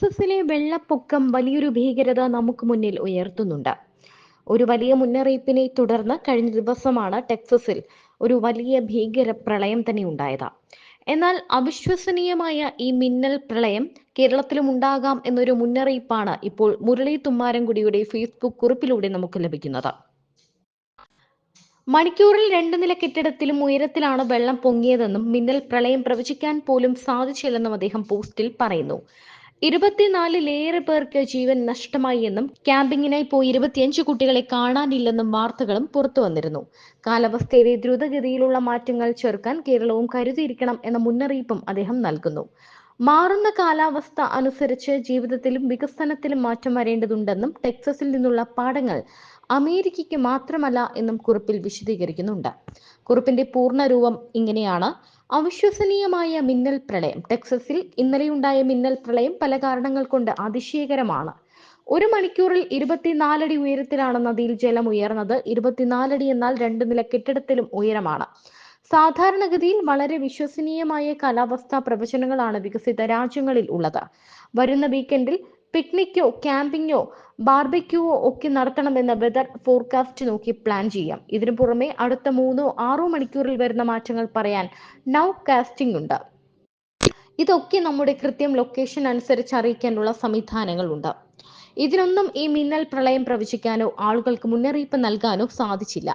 ടെക്സസിലെ വെള്ളപ്പൊക്കം വലിയൊരു ഭീകരത നമുക്ക് മുന്നിൽ ഉയർത്തുന്നുണ്ട്. ഒരു വലിയ മുന്നറിയിപ്പിനെ തുടർന്ന് കഴിഞ്ഞ ദിവസമാണ് ടെക്സസിൽ ഒരു വലിയ ഭീകര പ്രളയം തന്നെ ഉണ്ടായത്. എന്നാൽ അവിശ്വസനീയമായ ഈ മിന്നൽ പ്രളയം കേരളത്തിലും ഉണ്ടാകാം എന്നൊരു മുന്നറിയിപ്പാണ് ഇപ്പോൾ മുരളി തുമ്മാരൻകുടിയുടെ ഫേസ്ബുക്ക് കുറിപ്പിലൂടെ നമുക്ക് ലഭിക്കുന്നത്. മണിക്കൂറിൽ രണ്ട് നില കെട്ടിടത്തിലും ഉയരത്തിലാണ് വെള്ളം പൊങ്ങിയതെന്നും മിന്നൽ പ്രളയം പ്രവചിക്കാൻ പോലും സാധിച്ചില്ലെന്നും അദ്ദേഹം പോസ്റ്റിൽ പറയുന്നു. ഇരുപത്തിനാലിലേറെ പേർക്ക് ജീവൻ നഷ്ടമായി എന്നും ക്യാമ്പിങ്ങിനായി പോയി ഇരുപത്തിയഞ്ച് കുട്ടികളെ കാണാനില്ലെന്നും വാർത്തകളും പുറത്തു വന്നിരുന്നു. കാലാവസ്ഥയിലെ ദ്രുതഗതിയിലുള്ള മാറ്റങ്ങൾ ചെറുക്കാൻ കേരളവും കരുതിയിരിക്കണം എന്ന മുന്നറിയിപ്പും അദ്ദേഹം നൽകുന്നു. മാറുന്ന കാലാവസ്ഥ അനുസരിച്ച് ജീവിതത്തിലും വികസനത്തിലും മാറ്റം വരേണ്ടതുണ്ടെന്നും ടെക്സസിൽ നിന്നുള്ള പാഠങ്ങൾ അമേരിക്കയ്ക്ക് മാത്രമല്ല എന്നും കുറിപ്പിൽ വിശദീകരിക്കുന്നുണ്ട്. കുറിപ്പിന്റെ പൂർണ രൂപം ഇങ്ങനെയാണ്. അവിശ്വസനീയമായ മിന്നൽ പ്രളയം. ടെക്സസിൽ ഇന്നലെയുണ്ടായ മിന്നൽ പ്രളയം പല കാരണങ്ങൾ കൊണ്ട് അതിശയകരമാണ്. ഒരു മണിക്കൂറിൽ ഇരുപത്തിനാലടി ഉയരത്തിലാണ് നദിയിൽ ജലം ഉയർന്നത്. ഇരുപത്തിനാലടി എന്നാൽ രണ്ട് നില കെട്ടിടത്തിലും ഉയരമാണ്. സാധാരണഗതിയിൽ വളരെ വിശ്വസനീയമായ കാലാവസ്ഥാ പ്രവചനങ്ങളാണ് വികസിത രാജ്യങ്ങളിൽ ഉള്ളത്. വരുന്ന വീക്കെൻഡിൽ പിക്നിക്കോ ക്യാമ്പിങ്ങോ ബാർബിക്യൂവോ ഒക്കെ നടത്തണമെന്ന് വെതർ ഫോർകാസ്റ്റ് നോക്കി പ്ലാൻ ചെയ്യാം. ഇതിനു പുറമെ അടുത്ത മൂന്നോ ആറോ മണിക്കൂറിൽ വരുന്ന മാറ്റങ്ങൾ പറയാൻ നൗ കാസ്റ്റിംഗ് ഉണ്ട്. ഇതൊക്കെ നമ്മുടെ കൃത്യം ലൊക്കേഷൻ അനുസരിച്ച് അറിയിക്കാനുള്ള സംവിധാനങ്ങളുണ്ട്. ഇതിനൊന്നും ഈ മിന്നൽ പ്രളയം പ്രവചിക്കാനോ ആളുകൾക്ക് മുന്നറിയിപ്പ് നൽകാനോ സാധിച്ചില്ല.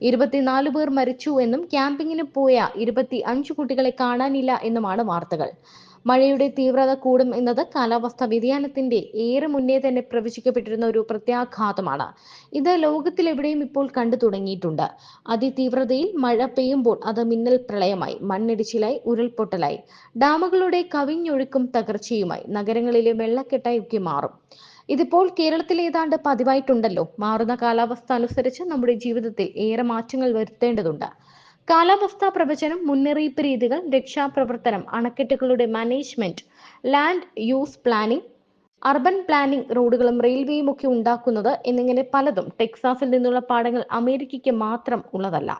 ഇരുപത്തിനാല് പേർ മരിച്ചു എന്നും ക്യാമ്പിങ്ങിന് പോയ ഇരുപത്തി അഞ്ച് കുട്ടികളെ കാണാനില്ല എന്നുമാണ് വാർത്തകൾ. മഴയുടെ തീവ്രത കൂടും എന്നത് കാലാവസ്ഥാ വ്യതിയാനത്തിന്റെ ഏറെ മുന്നേ തന്നെ പ്രവചിക്കപ്പെട്ടിരുന്ന ഒരു പ്രത്യാഘാതമാണ്. ഇത് ലോകത്തിലെവിടെയും ഇപ്പോൾ കണ്ടു തുടങ്ങിയിട്ടുണ്ട്. അതിതീവ്രതയിൽ മഴ പെയ്യുമ്പോൾ അത് മിന്നൽ പ്രളയമായി മണ്ണിടിച്ചിലായി ഉരുൾപൊട്ടലായി. ഡാമുകളുടെ കവിഞ്ഞൊഴുക്കും തകർച്ചയുമായി നഗരങ്ങളിലെ വെള്ളക്കെട്ടായൊക്കെ മാറും. ഇതിപ്പോൾ കേരളത്തിൽ ഏതാണ്ട് പതിവായിട്ടുണ്ടല്ലോ. മാറുന്ന കാലാവസ്ഥ അനുസരിച്ച് നമ്മുടെ ജീവിതത്തിൽ ഏറെ മാറ്റങ്ങൾ വരുത്തേണ്ടതുണ്ട്. കാലാവസ്ഥാ പ്രവചനം മുന്നറിയിപ്പ് രീതികൾ രക്ഷാപ്രവർത്തനം അണക്കെട്ടുകളുടെ management land use planning urban planning റോഡുകളും റെയിൽവേയും ഒക്കെ ഉണ്ടാക്കുന്നത് എന്നിങ്ങനെ പലതും ടെക്സാസിൽ നിന്നുള്ള പാഠങ്ങൾ അമേരിക്കയ്ക്ക് മാത്രം ഉള്ളതല്ല.